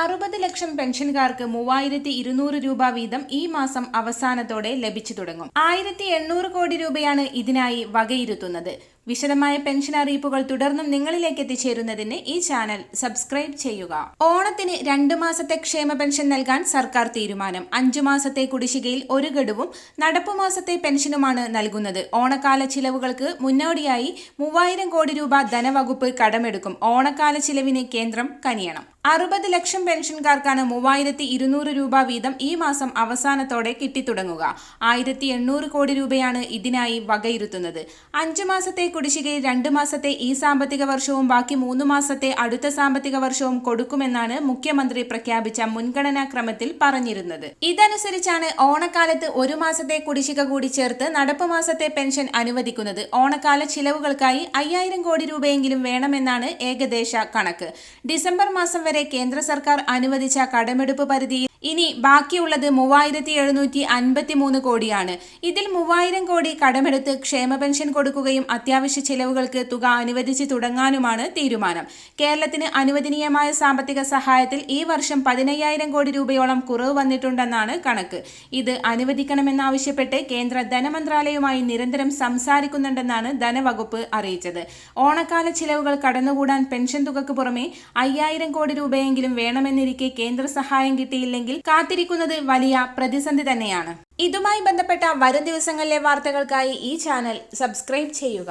അറുപത് ലക്ഷം പെൻഷൻകാർക്ക് മൂവായിരത്തി ഇരുന്നൂറ് രൂപ വീതം ഈ മാസം അവസാനത്തോടെ ലഭിച്ചു തുടങ്ങും. ആയിരത്തി എണ്ണൂറ് കോടി രൂപയാണ് ഇതിനായി വകയിരുത്തുന്നത്. വിശദമായ പെൻഷൻ അറിയിപ്പുകൾ തുടർന്നും നിങ്ങളിലേക്ക് എത്തിച്ചേരുന്നതിന് ഈ ചാനൽ സബ്സ്ക്രൈബ് ചെയ്യുക. ഓണത്തിന് രണ്ടു മാസത്തെ ക്ഷേമ പെൻഷൻ നൽകാൻ സർക്കാർ തീരുമാനം. അഞ്ചു മാസത്തെ കുടിശ്ശികയിൽ ഒരു ഗഡുവും നടപ്പു മാസത്തെ പെൻഷനുമാണ് നൽകുന്നത്. ഓണക്കാല ചിലവുകൾക്ക് മുന്നോടിയായി മൂവായിരം കോടി രൂപ ധനവകുപ്പ് കടമെടുക്കും. ഓണക്കാല ചിലവിന് കേന്ദ്രം കനിയണം. അറുപത് ലക്ഷം പെൻഷൻകാർക്കാണ് മൂവായിരത്തി ഇരുന്നൂറ് രൂപ വീതം ഈ മാസം അവസാനത്തോടെ കിട്ടിത്തുടങ്ങുക. ആയിരത്തി എണ്ണൂറ് കോടി രൂപയാണ് ഇതിനായി വകയിരുത്തുന്നത്. അഞ്ചു മാസത്തെ കുടിശ്ശികയിൽ രണ്ട് മാസത്തെ ഈ സാമ്പത്തിക വർഷവും ബാക്കി മൂന്ന് മാസത്തെ അടുത്ത സാമ്പത്തിക വർഷവും കൊടുക്കുമെന്നാണ് മുഖ്യമന്ത്രി പ്രഖ്യാപിച്ച മുൻഗണനാ ക്രമത്തിൽ പറഞ്ഞിരുന്നത്. ഇതനുസരിച്ചാണ് ഓണക്കാലത്ത് ഒരു മാസത്തെ കുടിശ്ശിക കൂടി ചേർത്ത് നടപ്പ് മാസത്തെ പെൻഷൻ അനുവദിക്കുന്നത്. ഓണക്കാല ചിലവുകൾക്കായി അയ്യായിരം കോടി രൂപയെങ്കിലും വേണമെന്നാണ് ഏകദേശ കണക്ക്. ഡിസംബർ മാസം വരെ കേന്ദ്ര സർക്കാർ അനുവദിച്ച കടമെടുപ്പ് പരിധിയിൽ ഇനി ബാക്കിയുള്ളത് മൂവായിരത്തി എഴുന്നൂറ്റി അൻപത്തി മൂന്ന് കോടിയാണ്. ഇതിൽ മൂവായിരം കോടി കടമെടുത്ത് ക്ഷേമ പെൻഷൻ കൊടുക്കുകയും അത്യാവശ്യ ചെലവുകൾക്ക് തുക അനുവദിച്ച് തുടങ്ങാനുമാണ് തീരുമാനം. കേരളത്തിന് അനുവദനീയമായ സാമ്പത്തിക സഹായത്തിൽ ഈ വർഷം പതിനയ്യായിരം കോടി രൂപയോളം കുറവ് വന്നിട്ടുണ്ടെന്നാണ് കണക്ക്. ഇത് അനുവദിക്കണമെന്നാവശ്യപ്പെട്ട് കേന്ദ്ര ധനമന്ത്രാലയവുമായി നിരന്തരം സംസാരിക്കുന്നുണ്ടെന്നാണ് ധനവകുപ്പ് അറിയിച്ചത്. ഓണക്കാല ചിലവുകൾ കടന്നുകൂടാൻ പെൻഷൻ തുകക്ക് പുറമെ അയ്യായിരം കോടി രൂപയെങ്കിലും വേണമെന്നിരിക്കെ കേന്ദ്ര സഹായം കിട്ടിയില്ലെങ്കിൽ കാത്തിരിക്കുന്നത് വലിയ പ്രതിസന്ധി തന്നെയാണ്. ഇതുമായി ബന്ധപ്പെട്ട വരും ദിവസങ്ങളിലെ വാർത്തകൾക്കായി ഈ ചാനൽ സബ്സ്ക്രൈബ് ചെയ്യുക.